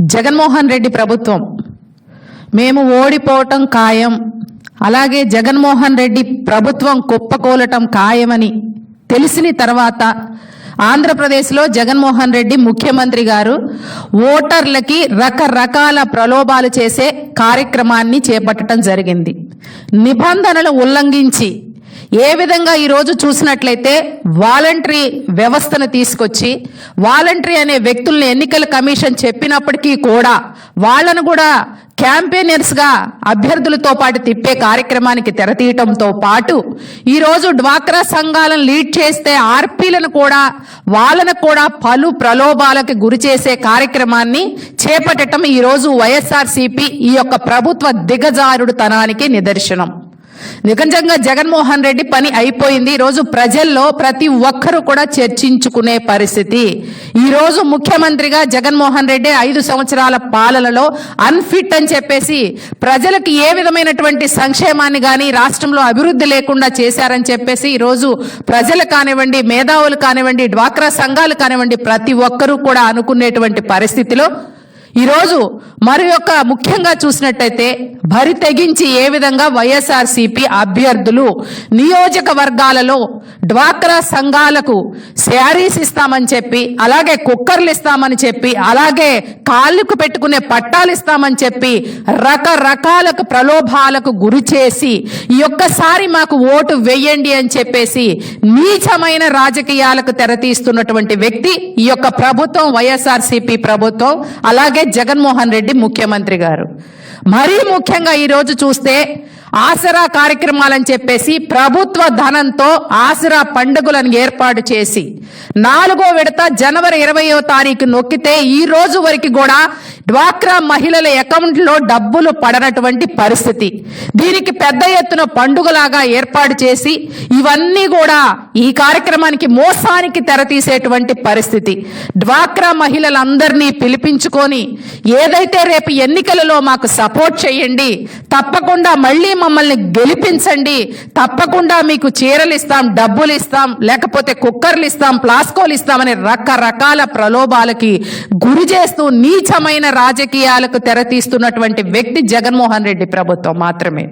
జగన్మోహన్ రెడ్డి ప్రభుత్వం. మేము ఓడిపోవటం ఖాయం. అలాగే జగన్మోహన్ రెడ్డి ప్రభుత్వం కుప్పకూలటం ఖాయమని తెలిసిన తర్వాత ఆంధ్రప్రదేశ్లో జగన్మోహన్ రెడ్డి ముఖ్యమంత్రి గారు ఓటర్లకి రకరకాల ప్రలోభాలు చేసే కార్యక్రమాన్ని చేపట్టడం జరిగింది. నిబంధనలు ఉల్లంఘించి ఏ విధంగా ఈరోజు చూసినట్లయితే వాలంటరీ వ్యవస్థను తీసుకొచ్చి వాలంటరీ అనే వ్యక్తుల్ని ఎన్నికల కమిషన్ చెప్పినప్పటికీ కూడా వాళ్ళను కూడా క్యాంపెయినర్స్గా అభ్యర్థులతో పాటు తిప్పే కార్యక్రమానికి తెరతీయటంతో పాటు ఈరోజు డ్వాక్రా సంఘాలను లీడ్ చేస్తే ఆర్పీలను కూడా వాళ్ళను కూడా పలు ప్రలోభాలకు గురి చేసే కార్యక్రమాన్ని చేపట్టడం ఈరోజు వైఎస్ఆర్సీపీ ఈ యొక్క ప్రభుత్వ దిగజారుడు తనానికి నిదర్శనం. నిజంగా జగన్మోహన్ రెడ్డి పని అయిపోయింది. ఈరోజు ప్రజల్లో ప్రతి ఒక్కరూ కూడా చర్చించుకునే పరిస్థితి. ఈరోజు ముఖ్యమంత్రిగా జగన్మోహన్ రెడ్డి ఐదు సంవత్సరాల పాలనలో అన్ఫిట్ అని చెప్పేసి ప్రజలకు ఏ విధమైనటువంటి సంక్షేమాన్ని కానీ రాష్ట్రంలో అభివృద్ధి లేకుండా చేశారని చెప్పేసి ఈరోజు ప్రజలు కానివ్వండి మేధావులు కానివ్వండి డ్వాక్రా సంఘాలు కానివ్వండి ప్రతి ఒక్కరూ కూడా అనుకునేటువంటి పరిస్థితిలో ఈరోజు మరి యొక్క ముఖ్యంగా చూసినట్టయితే భరి తెగించి ఏ విధంగా వైఎస్ఆర్సీపీ అభ్యర్థులు నియోజకవర్గాలలో డ్వాక్రా సంఘాలకు శారీస్ ఇస్తామని చెప్పి అలాగే కుక్కర్లు ఇస్తామని చెప్పి అలాగే కాళ్ళకు పెట్టుకునే పట్టాలు ఇస్తామని చెప్పి రకరకాలకు ప్రలోభాలకు గురి చేసి ఈ ఒక్కసారి మాకు ఓటు వెయ్యండి అని చెప్పేసి నీచమైన రాజకీయాలకు తెరతీస్తున్నటువంటి వ్యక్తి ఈ యొక్క ప్రభుత్వం వైఎస్ఆర్సీపీ ప్రభుత్వం అలాగే అలాగే జగన్మోహన్ రెడ్డి ముఖ్యమంత్రి గారు. మరీ ముఖ్యంగా ఈరోజు చూస్తే ఆసరా కార్యక్రమాలని చెప్పేసి ప్రభుత్వ ధనంతో ఆసరా పండుగలను ఏర్పాటు చేసి నాలుగో విడత జనవరి ఇరవయో తారీఖు నొక్కితే ఈ రోజు వరకు కూడా డ్వాక్రా మహిళల అకౌంట్లో డబ్బులు పడనటువంటి పరిస్థితి. దీనికి పెద్ద ఎత్తున పండుగలాగా ఏర్పాటు చేసి ఇవన్నీ కూడా ఈ కార్యక్రమానికి మోసానికి తెరతీసేటువంటి పరిస్థితి. డ్వాక్రా మహిళలందరినీ పిలిపించుకొని ఏదైతే రేపు ఎన్నికలలో మాకు సపోర్ట్ చేయండి తప్పకుండా మళ్ళీ మమ్మల్ని గెలిపించండి తప్పకుండా మీకు చీరలు ఇస్తాం డబ్బులు ఇస్తాం లేకపోతే కుక్కర్లు ఇస్తాం ప్లాస్కోలు ఇస్తామని రకరకాల ప్రలోభాలకి గురి చేస్తూ నీచమైన రాజకీయాలకు తెరతీస్తున్నటువంటి వ్యక్తి జగన్మోహన్ రెడ్డి ప్రభుత్వం మాత్రమే.